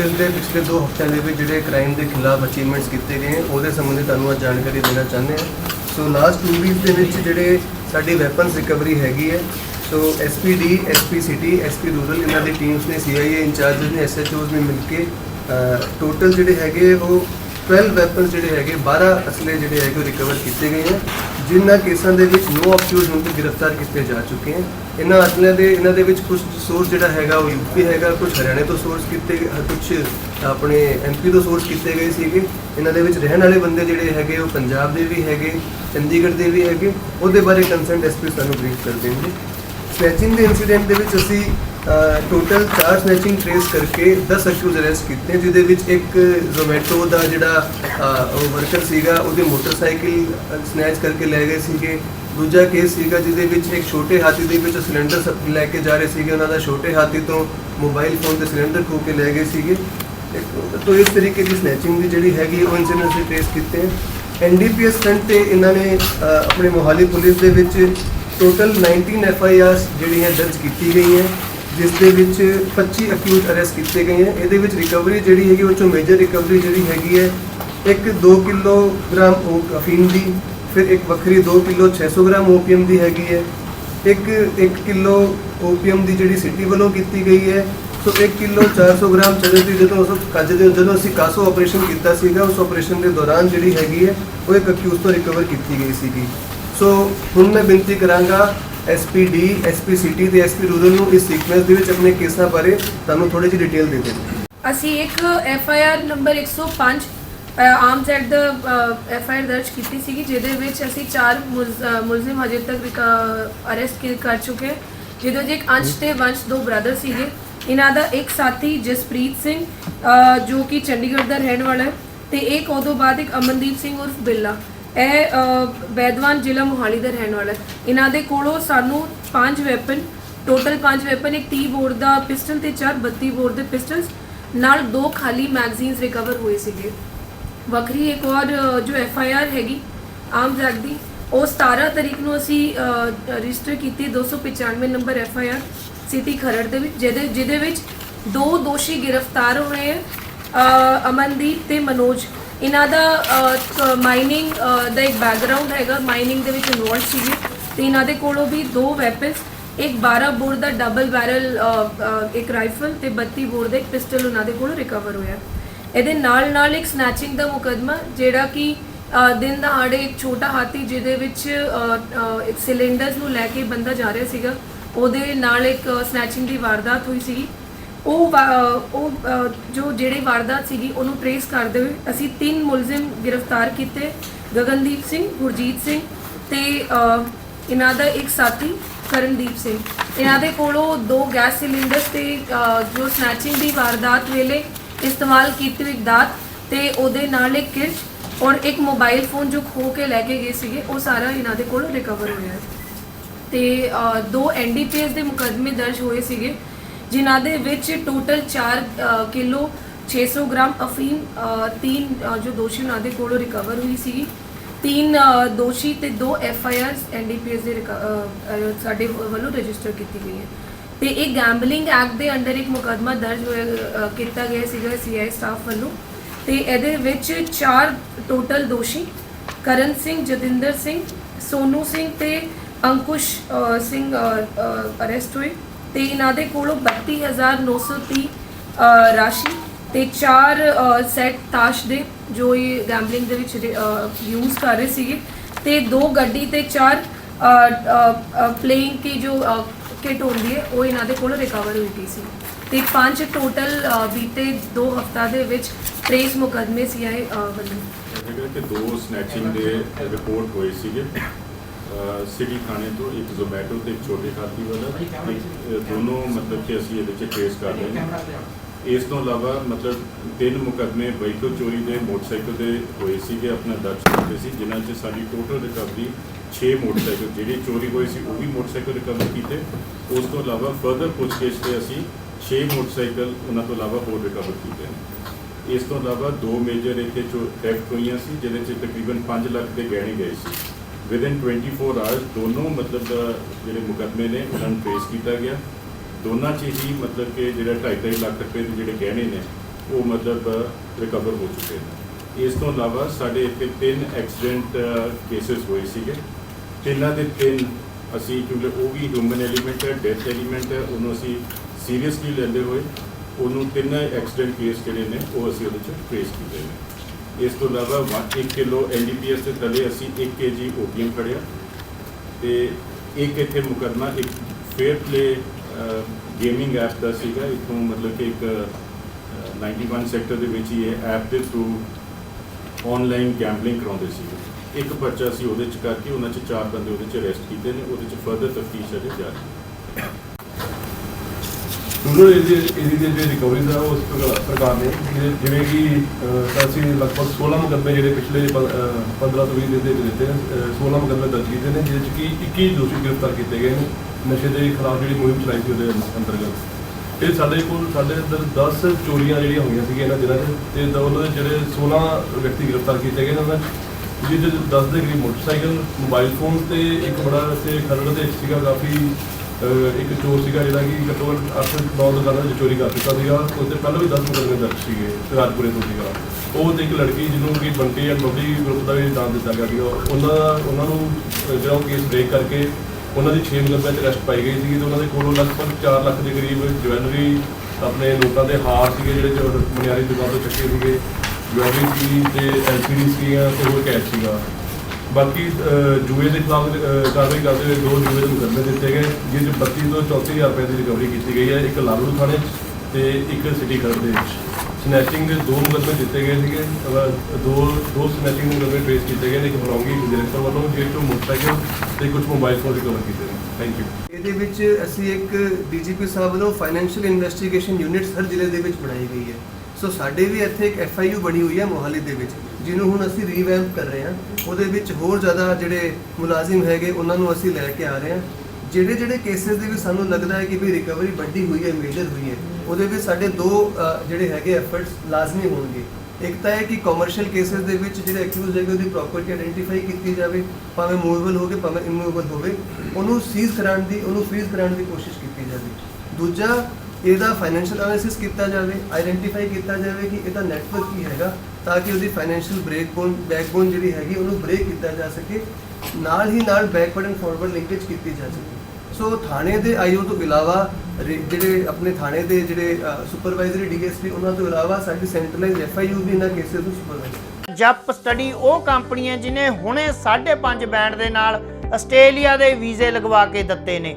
Police ਦੇ ਪਿਛਲੇ 2 ਹਫ਼ਤਿਆਂ ਦੇ ਵਿੱਚ ਜਿਹੜੇ ਕ੍ਰਾਈਮ ਦੇ ਖਿਲਾਫ ਅਚੀਵਮੈਂਟਸ ਕੀਤੇ ਗਏ ਹੈ ਉਹਦੇ ਸੰਬੰਧੀ ਤੁਹਾਨੂੰ ਅੱਜ ਜਾਣਕਾਰੀ ਦੇਣਾ ਚਾਹੁੰਦੇ ਹਾਂ। ਸੋ ਲਾਸਟ 2 ਵੀਕ ਦੇ ਵਿੱਚ ਜਿਹੜੇ ਸਾਡੀ ਵੈਪਨਸ ਰਿਕਵਰੀ ਹੈਗੀ ਹੈ so SPD SP city SP rural ਇਹਨਾਂ ਦੀ ਟੀਮਸ ਨੇ ਸੀਆਈਏ ਇੰਚਾਰਜਸ ਨੇ ਐਸਐਚਓਸ ਨੇ ਮਿਲ ਕੇ ਟੋਟਲ ਜਿਹੜੇ ਹੈਗੇ ਉਹ 12 ਵੈਪਨਸ ਜਿਹੜੇ ਹੈਗੇ 12 ਅਸਲੇ ਜਿਹੜੇ ਹੈਗੇ ਉਹ ਰਿਕਵਰ ਕੀਤੇ ਗਏ ਹੈ ਜਿਨ੍ਹਾਂ ਕੇਸਾਂ ਦੇ ਵਿੱਚ ਨੋ ਅਕਿਊਜ਼ ਹੁਣ ਤੱਕ ਗ੍ਰਿਫਤਾਰ ਕੀਤੇ ਜਾ ਚੁੱਕੇ ਹਨ ਇਹਨਾਂ ਅਸਲਿਆਂ ਦੇ ਇਹਨਾਂ ਦੇ ਵਿੱਚ ਕੁਝ ਸੋਰਸ ਜਿਹੜਾ ਹੈਗਾ ਉਹ ਯੂਪੀ ਹੈਗਾ ਕੁਝ ਹਰਿਆਣੇ ਤੋਂ ਸੋਰਸ ਕੀਤੇ ਕੁਝ ਆਪਣੇ ਐਮਪੀ ਤੋਂ ਸੋਰਸ ਕੀਤੇ ਗਏ ਸੀਗੇ। ਇਹਨਾਂ ਦੇ ਵਿੱਚ ਰਹਿਣ ਵਾਲੇ ਬੰਦੇ ਜਿਹੜੇ ਹੈਗੇ ਉਹ ਪੰਜਾਬ ਦੇ ਵੀ ਹੈਗੇ, ਚੰਡੀਗੜ੍ਹ ਦੇ ਵੀ ਹੈਗੇ। ਉਹਦੇ ਬਾਰੇ ਕੰਸਰਨਡ ਐਸਪੀ ਸਾਨੂੰ ਬਰੀਫ ਕਰ ਦੇਣਗੇ। ਸਨੈਚਿੰਗ ਦੇ ਇਨਸੀਡੈਂਟ ਦੇ ਵਿੱਚ ਅਸੀਂ ਟੋਟਲ 4 ਸਨੈਚਿੰਗ ਟ੍ਰੇਸ ਕਰਕੇ 10 ਅਕਿਊਜ਼ ਅਰੈਸਟ ਕੀਤੇ, ਜਿਹਦੇ ਵਿੱਚ ਇੱਕ ਜ਼ੋਮੈਟੋ ਦਾ ਜਿਹੜਾ ਉਹ ਵਰਕਰ ਸੀਗਾ, ਉਹਦੇ ਮੋਟਰਸਾਈਕਲ ਸਨੈਚ ਕਰਕੇ ਲੈ ਗਏ ਸੀਗੇ। ਦੂਜਾ ਕੇਸ ਸੀਗਾ ਜਿਹਦੇ ਵਿੱਚ ਇੱਕ ਛੋਟੇ ਹਾਥੀ ਦੇ ਵਿੱਚ ਸਿਲੰਡਰ ਸ- ਲੈ ਕੇ ਜਾ ਰਹੇ ਸੀਗੇ। ਉਹਨਾਂ ਦਾ ਛੋਟੇ ਹਾਥੀ ਤੋਂ ਮੋਬਾਈਲ ਫੋਨ ਤੇ ਸਿਲੰਡਰ ਖੋਹ ਕੇ ਲੈ ਗਏ ਸੀਗੇ। ਇੱਕ- ਤੋਂ ਇਸ ਤਰੀਕੇ ਦੀ ਸਨੈਚਿੰਗ ਦੀ ਜਿਹੜੀ ਹੈਗੀ ਉਹ ਇਨਸੀਡੈਂਟ ਅਸੀਂ ਟ੍ਰੇਸ ਕੀਤੇ ਐਨਡੀਪੀਐਸ ਫਰੰਟ ਤੇ ਇਹਨਾਂ ਨੇ ਅਹ, ਆਪਣੇ ਮੋਹਾਲੀ ਪੁਲਿਸ ਦੇ ਵਿੱਚ ਟੋਟਲ 19 ਐਫ ਆਈ ਆਰਸ ਜਿਹੜੀਆਂ ਦਰਜ ਕੀਤੀ ਗਈਆਂ ਜਿਸ ਦੇ ਵਿੱਚ 25 ਅਕਿਊਜ਼ ਅਰੈਸਟ ਕੀਤੇ ਗਏ ਹੈ ਇਹਦੇ ਵਿੱਚ ਰਿਕਵਰੀ ਜਿਹੜੀ ਹੈਗੀ ਉਹ ਚੋਂ ਮੇਜਰ ਰਿਕਵਰੀ ਜਿਹੜੀ ਹੈਗੀ ਹੈ ਇੱਕ 2 ਕਿਲੋਗ੍ਰਾਮ ਓ- ਅਫੀਮ ਦੀ ਫਿਰ ਇੱਕ ਵੱਖਰੀ 2 ਕਿਲੋ 600 ਗ੍ਰਾਮ ਓਪੀਐਮ ਦੀ ਹੈਗੀ ਹੈ। ਇੱਕ 1 ਕਿਲੋ ਓਪੀਐਮ ਦੀ ਜਿਹੜੀ ਸਿਟੀ ਵੱਲੋਂ ਕੀਤੀ ਗਈ ਹੈ। ਸੋ 1 ਕਿਲੋ 400 ਗ੍ਰਾਮ ਚਰਸ ਦੀ ਜਦੋਂ ਉਸ ਕੱਜ ਦੇ ਜਦੋਂ ਅਸੀਂ ਕਾਸੋ ਆਪਰੇਸ਼ਨ ਕੀਤਾ ਸੀਗਾ, ਉਸ ਆਪਰੇਸ਼ਨ ਦੇ ਦੌਰਾਨ ਜਿਹੜੀ ਹੈਗੀ ਹੈ, ਉਹ ਇੱਕ ਅਕਿਊਜ਼ ਤੋਂ ਰਿਕਵਰ ਕੀਤੀ ਗਈ ਸੀਗੀ। ਸੋ ਹੁਣ ਮੈਂ ਬੇਨਤੀ ਕਰਾਂਗਾ ਐਸਪੀਡੀ ਐਸਪੀਸੀਟੀ ਤੇ ਐਸਪੀ ਰੂਰਲ ਨੂੰ ਇਸ ਸੀਕੁਐਂਸ ਦੇ ਵਿੱਚ ਆਪਣੇ ਕੇਸਾਂ ਬਾਰੇ ਤੁਹਾਨੂੰ ਥੋੜੀ ਜਿਹੀ ਡਿਟੇਲ ਦੇ ਦੇਣ। ਅਸੀਂ ਇੱਕ ਐਫ ਆਈ ਆਰ ਨੰਬਰ 105 ਆਮ ਐਕਟ ਦਾ ਐਫ ਆਈ ਆਰ ਦਰਜ ਕੀਤੀ ਸੀਗੀ ਜਿਹਦੇ ਵਿੱਚ ਅਸੀਂ ਚਾਰ ਮੁਲਜ਼- ਅ, ਮੁਲਜ਼ਮ ਹਜੇ ਤੱਕ ਅਰੈਸਟ ਕਰ ਚੁੱਕੇ ਜਿਹਦੇ ਵਿੱਚ ਇੱਕ ਅੰਸ਼ ਤੇ ਵੰਸ਼ ਦੋ ਬ੍ਰਦਰ ਸੀਗੇ। ਇਹਨਾਂ ਦਾ ਇੱਕ ਸਾਥੀ ਜਸਪ੍ਰੀਤ ਸਿੰਘ ਜੋ ਕਿ ਚੰਡੀਗੜ੍ਹ ਦਾ ਰਹਿਣ ਵਾਲਾ ਹੈ ਤੇ ਇੱਕ ਉਦੋਂ ਬਾਅਦ ਇੱਕ ਅਮਨਦੀਪ ਸਿੰਘ ਉਰਫ ਬਿੱਲਾ। ਇਹ ਬੈਦਵਾਨ ਜ਼ਿਲ੍ਹਾ ਮੋਹਾਲੀ ਦਾ ਰਹਿਣ ਵਾਲਾ ਹੈ। ਇਹਨਾਂ ਦੇ ਕੋਲੋਂ ਸਾਨੂੰ ਪੰਜ ਵੈਪਨ ਟੋਟਲ ਪੰਜ ਵੈਪਨ ਇੱਕ 30 ਬੋਰ ਦਾ ਪਿਸਟਲ ਤੇ ਚਾਰ 32 ਬੋਰ ਦੇ ਪਿਸਟਲਸ ਨਾਲ ਦੋ ਖਾਲੀ ਮੈਗਜ਼ੀਨਸ ਰਿਕਵਰ ਹੋਏ ਸੀਗੇ। ਵੱਖਰੀ ਇੱਕ ਹੋਰ ਜੋ ਐਫ ਆਈ ਆਰ ਹੈਗੀ, ਆਮ ਐਕਟ ਦੀ, ਉਹ 17 ਤਰੀਕ ਨੂੰ ਅਸੀਂ ਰਜਿਸਟਰ ਕੀਤੀ 295 number F I R city Kharar ਦੇ ਵਿੱਚ, ਜਿਹਦੇ ਜਿਹਦੇ ਵਿੱਚ ਦੋ ਦੋਸ਼ੀ ਗ੍ਰਿਫਤਾਰ ਹੋਏ ਹੈ ਅਮਨਦੀਪ ਤੇ ਮਨੋਜ। ਇਹਨਾਂ ਦਾ ਮਾਈਨਿੰਗ ਦਾ ਇੱਕ ਬੈਕਗ੍ਰਾਉਂਡ ਹੈਗਾ ਮਾਈਨਿੰਗ ਦੇ ਵਿੱਚ ਇਨਵੋਲਵ ਸੀਗੇ। ਤੇ ਇਹਨਾਂ ਦੇ ਕੋਲੋਂ ਵੀ ਦੋ ਵੈਪਨਸ ਇੱਕ 12 ਬੋਰ ਦਾ ਡਬਲ ਬੈਰਲ ਇੱਕ ਰਾਈਫਲ ਤੇ 32 ਬੋਰ ਦਾ ਇੱਕ ਪਿਸਟਲ ਉਹਨਾਂ ਦੇ ਕੋਲੋਂ ਰਿਕਵਰ ਹੋਇਆ। ਇਹਦੇ ਨਾਲ ਨਾਲ ਇੱਕ ਸਨੈਚਿੰਗ ਦਾ ਮੁਕਦਮਾ ਜਿਹੜਾ ਕਿ ਅ, ਦਿਨ ਦਹਾੜੇ ਇੱਕ ਛੋਟਾ ਹਾਥੀ ਜਿਹਦੇ ਵਿੱਚ ਅ, ਇੱਕ ਸਿਲੰਡਰਸ ਨੂੰ ਲੈ ਕੇ ਬੰਦਾ ਜਾ ਰਿਹਾ ਸੀਗਾ। ਉਹਦੇ ਨਾਲ ਇੱਕ ਸਨੈਚਿੰਗ ਦੀ ਵਾਰਦਾਤ ਹੋਈ ਸੀਗੀ। ਉਹ ਵਾ- ਉਹ ਜੋ ਜਿਹੜੀ ਵਾਰਦਾਤ ਸੀਗੀ ਉਹਨੂੰ ਟਰੇਸ ਕਰਦੇ ਹੋਏ ਅਸੀਂ ਤਿੰਨ ਮੁਲਜ਼ਮ ਗ੍ਰਿਫਤਾਰ ਕੀਤੇ ਗਗਨਦੀਪ ਸਿੰਘ ਗੁਰਜੀਤ ਸਿੰਘ ਤੇ ਇਹਨਾਂ ਦਾ ਇੱਕ ਸਾਥੀ ਕਰਨਦੀਪ ਸਿੰਘ। ਇਹਨਾਂ ਦੇ ਕੋਲੋਂ ਦੋ ਗੈਸ ਸਿਲੰਡਰਸ ਤੇ ਜੋ ਸਨੈਚਿੰਗ ਦੀ ਵਾਰਦਾਤ ਵੇਲੇ ਇਸਤੇਮਾਲ ਕੀਤੀ ਹੋਈ ਦਾਤ ਤੇ ਉਹਦੇ ਨਾਲ ਇੱਕ ਕਿਰਚ ਔਰ ਇੱਕ ਮੋਬਾਈਲ ਫੋਨ ਜੋ ਖੋ ਕੇ ਲੈ ਕੇ ਗਏ ਸੀਗੇ ਉਹ ਸਾਰਾ ਇਹਨਾਂ ਦੇ ਕੋਲੋਂ ਰਿਕਵਰ ਹੋਇਆ ਹੈ। ਤੇ ਅ, ਦੋ ਐਨਡੀਪੀਐਸ ਦੇ ਮੁਕੱਦਮੇ ਦਰਜ ਹੋਏ ਸੀਗੇ ਜਿਨ੍ਹਾਂ ਦੇ ਵਿੱਚ ਟੋਟਲ 4 ਕਿਲੋ 600 ਗ੍ਰਾਮ ਅਫੀਮ ਤਿੰਨ ਜੋ ਦੋਸ਼ੀ ਉਹਨਾਂ ਦੇ ਕੋਲੋਂ ਰਿਕਵਰ ਹੋਈ ਸੀਗੀ। ਤਿੰਨ ਦੋਸ਼ੀ ਤੇ ਦੋ ਐਫ ਆਈ ਆਰਸ ਐਨਡੀਪੀਐਸ ਦੇ ਰਿਕ- ਸਾਡੇ ਵੱਲੋਂ ਰਜਿਸਟਰ ਕੀਤੀ ਗਈ ਹੈ। ਤੇ ਇਹ ਗੈਂਬਲਿੰਗ ਐਕਟ ਦੇ ਅੰਡਰ ਇੱਕ ਮੁਕੱਦਮਾ ਦਰਜ ਹੋਇਆ ਕੀਤਾ ਗਿਆ ਸੀਗਾ ਸੀਆਈ ਸਟਾਫ ਵੱਲੋਂ। ਤੇ ਇਹਦੇ ਵਿੱਚ ਚਾਰ ਟੋਟਲ ਦੋਸ਼ੀ ਕਰਨ ਸਿੰਘ ਜਤਿੰਦਰ ਸਿੰਘ ਸੋਨੂ ਸਿੰਘ ਤੇ ਅੰਕੁਸ਼ ਸਿੰਘ ਅਰੈਸਟ ਹੋਏ। ਤੇ ਇਹਨਾਂ ਦੇ ਕੋਲੋਂ 32930 ਅ, ਰਾਸ਼ੀ ਤੇ ਚਾਰ ਸੈਟ ਤਾਸ਼ ਦੇ ਜੋ ਇਹ ਗੈਂਬਲਿੰਗ ਦੇ ਵਿੱਚ ਯੂਜ਼ ਕਰ ਰਹੇ ਸੀਗੇ। ਤੇ ਦੋ ਗੱਡੀ ਤੇ ਚਾਰ ਪਲੇਇੰਗ ਕੀ ਜੋ ਕਿਟ ਹੁੰਦੀ ਹੈ, ਉਹ ਇਹਨਾਂ ਦੇ ਕੋਲੋਂ ਰਿਕਵਰ ਹੋਈ ਗਈ ਸੀ। ਤੇ ਪੰਜ ਟੋਟਲ ਬੀਤੇ 2 ਹਫ਼ਤਾ ਦੇ ਵਿੱਚ 23 ਮੁਕੱਦਮੇ ਸੀ ਵੱਲੋਂ। ਹੈਗਾ ਕਿ ਦੋ ਸਨੈਚਿੰਗ ਦੇ ਰਿਪੋਰਟ ਹੋਏ ਸੀਗੇ। ਸਿਟੀ ਥਾਣੇ ਤੋਂ ਇੱਕ ਜ਼ੋਮੈਟੋ ਤੇ ਇੱਕ ਛੋਟੇ ਖਾਤੀ ਵਾਲਾ। ਦੋਨੋਂ ਮਤਲਬ ਕਿ ਅਸੀਂ ਇਹਦੇ ਵਿੱਚ ਟ੍ਰੇਸ ਕਰ ਰਹੇ ਹਾਂ। ਇਸ ਤੋਂ ਇਲਾਵਾ ਮਤਲਬ ਤਿੰਨ ਮੁਕੱਦਮੇ ਵਹੀਕਲ ਚੋਰੀ ਦੇ, ਮੋਟਰਸਾਈਕਲ ਦੇ ਹੋਏ ਸੀਗੇ, ਆਪਣਾ ਦਰਜ ਕੀਤੇ ਸੀ, ਜਿਨ੍ਹਾਂ 'ਚ ਸਾਡੀ ਟੋਟਲ ਰਿਕਵਰੀ 6 ਮੋਟਰਸਾਈਕਲ, ਜਿਹੜੇ ਚੋਰੀ ਹੋਏ ਸੀ, ਉਹ ਵੀ ਮੋਟਰਸਾਈਕਲ ਰਿਕਵਰ ਕੀਤੇ। ਉਸ ਤੋਂ ਇਲਾਵਾ ਫਰਦਰ ਪੁੱਛਗਿੱਛ ਤੇ ਅਸੀਂ 6 ਮੋਟਰਸਾਈਕਲ ਉਹਨਾਂ ਤੋਂ ਇਲਾਵਾ ਹੋਰ ਰਿਕਵਰ ਕੀਤੇ ਨੇ। ਇਸ ਤੋਂ ਇਲਾਵਾ ਦੋ ਮੇਜਰ ਇੱਥੇ ਚੋ ਥੈਫਟ ਹੋਈਆਂ ਸੀ, ਜਿਹਦੇ 'ਚ ਤਕਰੀਬਨ 5 ਲੱਖ ਦੇ ਗਹਿਣੇ ਗਏ ਸੀ। ਵਿਦਿਨ 24 ਆਵਰਸ ਦੋਨੋਂ ਮਤਲਬ, ਜਿਹੜੇ ਮੁਕੱਦਮੇ ਨੇ, ਉਹਨਾਂ ਨੂੰ ਫੇਸ ਕੀਤਾ ਗਿਆ। ਦੋਨਾਂ 'ਚ ਹੀ ਮਤਲਬ ਕਿ ਜਿਹੜਾ 2.5 ਲੱਖ ਰੁਪਏ ਦੇ ਜਿਹੜੇ ਗਹਿਣੇ ਨੇ, ਉਹ ਮਤਲਬ ਰਿਕਵਰ ਹੋ ਚੁੱਕੇ ਨੇ। ਇਸ ਤੋਂ ਇਲਾਵਾ ਸਾਡੇ ਇੱਥੇ ਤਿੰਨ ਐਕਸੀਡੈਂਟ ਕੇਸਿਸ ਹੋਏ ਸੀਗੇ। ਤਿੰਨਾਂ ਦੇ ਤਿੰਨ ਅਸੀਂ ਕਿਉਂਕਿ ਉਹ ਵੀ ਹਿਊਮਨ ਐਲੀਮੈਂਟ ਹੈ ਡੈਥ ਐਲੀਮੈਂਟ ਹੈ ਉਹਨੂੰ ਅਸੀਂ ਸੀਰੀਅਸਲੀ ਲੈਂਦੇ ਹੋਏ ਉਹਨੂੰ ਤਿੰਨ ਐਕਸੀਡੈਂਟ ਕੇਸ ਜਿਹੜੇ ਨੇ ਉਹ ਅਸੀਂ ਉਹਦੇ ਚ ਟ੍ਰੇਸ ਕੀਤੇ ਨੇ। ਇਸ ਤੋਂ ਇਲਾਵਾ 1 ਕਿਲੋ ਐਨਡੀਪੀਐਸ ਦੇ ਥੱਲੇ ਅਸੀਂ 1 ਕੇਜੀ ਓਪੀਅਮ ਫੜਿਆ ਤੇ ਇੱਕ ਇੱਥੇ ਮੁਕੱਦਮਾ ਇੱਕ ਫੇਅਰ ਪਲੇ ਗੇਮਿੰਗ ਐਪ ਦਾ ਸੀਗਾ ਇਥੋਂ ਮਤਲਬ ਕਿ ਇੱਕ ਅਹ, 91 ਸੈਕਟਰ ਦੇ ਵਿੱਚ ਹੀ ਇਹ ਐਪ ਦੇ ਥਰੂ ਆਨਲਾਈਨ ਗੈਂਬਲਿੰਗ ਕਰਾਉਂਦੇ ਸੀਗੇ। ਇੱਕ ਪਰਚਾ ਸੀ ਉਹਦੇ ਚ ਕਰਕੇ ਉਹਨਾਂ ਚ ਚਾਰ ਬੰਦੇ ਉਹਦੇ ਚ ਅਰੈਸਟ ਕੀਤੇ ਨੇ ਉਹਦੇ ਚ ਫਰਦਰ ਤਫਤੀਸ਼ ਅਜੇ ਜਾਰੀ ਹੈ। ਰੂਰਲ ਏਰੀਆ ਦੇ ਜਿਹੜੇ ਰਿਕਵਰੀ ਦਾ ਉਹ ਇਸ ਪ੍ਰਕਾਰ ਨੇ ਜਿਵੇਂ- ਕਿ ਅਸੀਂ ਲਗਭਗ 16 ਮੁਕੱਦਮੇ ਜਿਹੜੇ ਪਿਛਲੇ ਪ- ਅਹ, 15 ਤੋਂ 20 ਦਿਨ ਦੇ ਦਿੱਤੇ ਨੇ 16 ਮੁਕੱਦਮੇ ਦਰਜ ਕੀਤੇ ਨੇ ਜਿਹਦੇ ਚ ਕਿ 21 ਦੋਸ਼ੀ ਗ੍ਰਿਫਤਾਰ ਕੀਤੇ ਗਏ ਨੇ ਨਸ਼ੇ ਦੇ ਖਿਲਾਫ ਜਿਹੜੀ ਮੁਹਿੰਮ ਚਲਾਈ ਸੀ ਉਹਦੇ ਅੰਤਰਗਤ। ਇਹ ਸਾਡੇ ਕੋਲ ਸਾਡੇ ਅੰਦਰ 10 ਚੋਰੀਆਂ ਜਿਹੜੀਆਂ ਹੋਈਆਂ ਸੀਗੀਆਂ ਇਹਨਾਂ ਦਿਨਾਂ 'ਚ ਤੇ ਦ- ਉਹਨਾਂ ਦੇ ਜਿਹੜੇ 16 ਵਿਅਕਤੀ ਗ੍ਰਿਫਤਾਰ ਕੀਤੇ ਗਏ ਨੇ ਉਹਨਾਂ ਜਿਹਦੇ 'ਚ 10 ਦੇ ਕਰੀਬ ਮੋਟਰਸਾਈਕਲ, ਮੋਬਾਈਲ ਫੋਨ ਤੇ ਇੱਕ ਬੜਾ ਤੇ ਖਰੜ ਦੇ ਵਿੱਚ ਸੀਗਾ, ਕਾਫੀ ਇੱਕ ਚੋਰ ਸੀਗਾ ਜਿਹੜਾ ਕਿ ਘੱਟੋ ਘੱਟ 8 9 ਦੁਕਾਨਾਂ ਵਿੱਚ ਚੋਰੀ ਕਰ ਚੁੱਕਾ ਸੀਗਾ। ਉਸ ਤੋਂ ਪਹਿਲਾਂ ਵੀ 10 ਮੁਕੱਦਮੇ ਦਰਜ ਸੀਗੇ ਰਾਜਪੁਰੇ ਤੋਂ ਸੀਗਾ। ਉਹ ਤੇ ਇੱਕ ਲੜਕੀ ਜਿਹਨੂੰ ਕਿ ਬੰਟੀ ਐਂਡ ਬੱਬੀ ਗਰੁੱਪ ਦਾ ਵੀ ਨਾਮ ਦਿੱਤਾ ਗਿਆ ਸੀਗਾ। ਉਹਨਾਂ ਦਾ ਉਹਨਾਂ ਨੂੰ ਜਿਹੜਾ ਉਹ ਕੇਸ ਬ੍ਰੇਕ ਕਰਕੇ ਉਹਨਾਂ ਦੀ 6 ਮੁਕੱਦਮੇ 'ਚ ਅਰੈਸਟ ਪਾਈ ਗਈ ਸੀਗੀ ਤੇ ਉਹਨਾਂ ਦੇ ਕੋਲੋਂ ਲਗਭਗ 4 ਲੱਖ ਦੇ ਕਰੀਬ ਜਵੈਲਰੀ, ਆਪਣੇ ਲੋਕਾਂ ਦੇ ਹਾਰ ਸੀਗੇ ਜਿਹੜੇ ਜੋ ਮਨਿਆਰੀ ਦੁਕਾਨ ਤੋਂ ਚੱਕੇ ਸੀਗੇ। ਜਵੈਲਰੀ ਸੀ ਤੇ ਐਲਸੀਡੀ ਸੀਗੀਆਂ ਤੇ ਹੋਰ ਕੈਸ਼ ਸੀਗਾ। ਬਾਕੀ ਜੂਏ ਦੇ ਖਿਲਾਫ ਕਾਰਵਾਈ ਕਰਦੇ ਹੋਏ ਦੋ ਜੂਏ ਦੇ ਮੁਕੱਦਮੇ ਦਿੱਤੇ ਗਏ, ਜਿਸ 'ਚ 32 ਤੋਂ 34000 ਰੁਪਏ ਦੀ ਰਿਕਵਰੀ ਕੀਤੀ ਗਈ ਹੈ, ਇੱਕ ਲਾਲੂ ਥਾਣੇ 'ਚ ਤੇ ਇੱਕ ਸਿਟੀ ਖਰੜ ਦੇ ਵਿੱਚ। ਸਨੈਚਿੰਗ ਦੇ ਦੋ ਮੁਕੱਦਮੇ ਦਿੱਤੇ ਗਏ ਸੀਗੇ ਦੋ ਦੋ ਸਨੈਚਿੰਗ ਦੇ ਮੁਕੱਦਮੇ ਟ੍ਰੇਸ ਕੀਤੇ ਗਏ ਨੇ, ਇੱਕ ਫਰੋਂਗੀ ਡਾਇਰੈਕਟਰ ਵੱਲੋਂ, ਜਿਸ ਤੋਂ ਮੋਟਰਸਾਈਕਲ ਤੇ ਕੁਝ ਮੋਬਾਈਲ ਫੋਨ ਰਿਕਵਰ ਕੀਤੇ ਨੇ ਥੈਂਕ ਯੂ ਇਹਦੇ ਵਿੱਚ ਅਸੀਂ ਇੱਕ ਡੀਜੀਪੀ ਸਾਹਿਬ ਵੱਲੋਂ ਫਾਈਨੈਂਸ਼ੀਅਲ ਇਨਵੈਸਟੀਗੇਸ਼ਨ ਯੂਨਿਟ ਹਰ ਜ਼ਿਲ੍ਹੇ ਦੇ ਵਿੱਚ ਬਣਾਈ ਗਈ ਹੈ। ਸੋ ਸਾਡੇ ਵੀ ਇੱਥੇ ਇੱਕ ਐਫਆਈਯੂ ਬਣੀ ਹੋਈ ਹੈ ਮੋਹਾਲੀ ਦੇ ਵਿੱਚ, ਜਿਹਨੂੰ ਹੁਣ ਅਸੀਂ ਰੀਵੈਂਪ ਕਰ ਰਹੇ ਹਾਂ। ਉਹਦੇ ਵਿੱਚ ਹੋਰ ਜ਼ਿਆਦਾ ਜਿਹੜੇ ਮੁਲਾਜ਼ਮ ਹੈਗੇ, ਉਹਨਾਂ ਨੂੰ ਅਸੀਂ ਲੈ ਕੇ ਆ ਰਹੇ ਹਾਂ। ਜਿਹੜੇ ਜਿਹੜੇ ਕੇਸਿਸ ਦੇ ਵਿੱਚ ਸਾਨੂੰ ਲੱਗਦਾ ਹੈ ਕਿ ਵੀ ਰਿਕਵਰੀ ਵੱਡੀ ਹੋਈ ਹੈ ਮੇਜਰ ਹੋਈ ਹੈ, ਉਹਦੇ ਵਿੱਚ ਸਾਡੇ ਦੋ ਜਿਹੜੇ ਹੈਗੇ ਐਫਰਟਸ ਲਾਜ਼ਮੀ ਹੋਣਗੇ। ਇੱਕ ਤਾਂ ਹੈ ਕਿ ਕਮਰਸ਼ੀਅਲ ਕੇਸਿਸ ਦੇ ਵਿੱਚ ਜਿਹੜੇ ਐਕਿਊਜ਼ ਹੈਗੇ, ਉਹਦੀ ਪ੍ਰੋਪਰਟੀ ਆਇਡੈਂਟੀਫਾਈ ਕੀਤੀ ਜਾਵੇ, ਭਾਵੇਂ ਮੂਵੇਬਲ ਹੋਵੇ, ਭਾਵੇਂ ਇਮੂਵੇਬਲ ਹੋਵੇ, ਉਹਨੂੰ ਸੀਜ਼ ਕਰਾਉਣ ਦੀ, ਉਹਨੂੰ ਫ੍ਰੀਜ਼ ਕਰਾਉਣ ਦੀ ਕੋਸ਼ਿਸ਼ ਕੀਤੀ ਜਾਵੇ। ਦੂਜਾ ਇਹਦਾ ਫਾਈਨੈਂਸ਼ੀਅਲ ਐਨਾਲਿਸਿਸ ਕੀਤਾ ਜਾਵੇ ਆਇਡੈਂਟੀਫਾਈ ਕੀਤਾ ਜਾਵੇ ਕਿ ਇਹਦਾ ਨੈਟਵਰਕ ਕੀ ਹੈਗਾ, ਤਾਂ ਕਿ ਉਹਦੀ ਫਾਈਨੈਂਸ਼ੀਅਲ ਬ੍ਰੇਕਬੋਨ ਬੈਕਬੋਨ ਜਿਹੜੀ ਹੈਗੀ, ਉਹਨੂੰ ਬ੍ਰੇਕ ਕੀਤਾ ਜਾ ਸਕੇ, ਨਾਲ ਹੀ ਨਾਲ ਬੈਕਵਰਡ ਐਂਡ ਫਾਰਵਰਡ ਲਿੰਕੇਜ ਕੀਤੀ ਜਾ ਸਕੇ। ਸੋ ਥਾਣੇ ਦੇ ਆਈਓ ਤੋਂ ਇਲਾਵਾ, ਰੇ- ਜਿਹੜੇ ਆਪਣੇ ਥਾਣੇ ਦੇ ਜਿਹੜੇ ਸੁਪਰਵਾਈਜ਼ਰੀ ਡੀਐਸਪੀ ਉਹਨਾਂ ਤੋਂ ਇਲਾਵਾ ਸਾਡੀ ਸੈਂਟਰਲਾਈਜ਼ ਐਫਆਈਯੂ ਵੀ ਇਹਨਾਂ ਕੇਸਿਸ ਨੂੰ ਸੁਪਰਵਾਈਜ਼ ਜਪ ਸਟੱਡੀ ਉਹ ਕੰਪਨੀ ਹੈ ਜਿਨੇ ਹੁਣੇ 5.5 ਬੈਂਡ ਦੇ ਨਾਲ ਆਸਟ੍ਰੇਲੀਆ ਦੇ ਵੀਜ਼ੇ ਲਗਵਾ ਕੇ ਦਿੱਤੇ ਨੇ।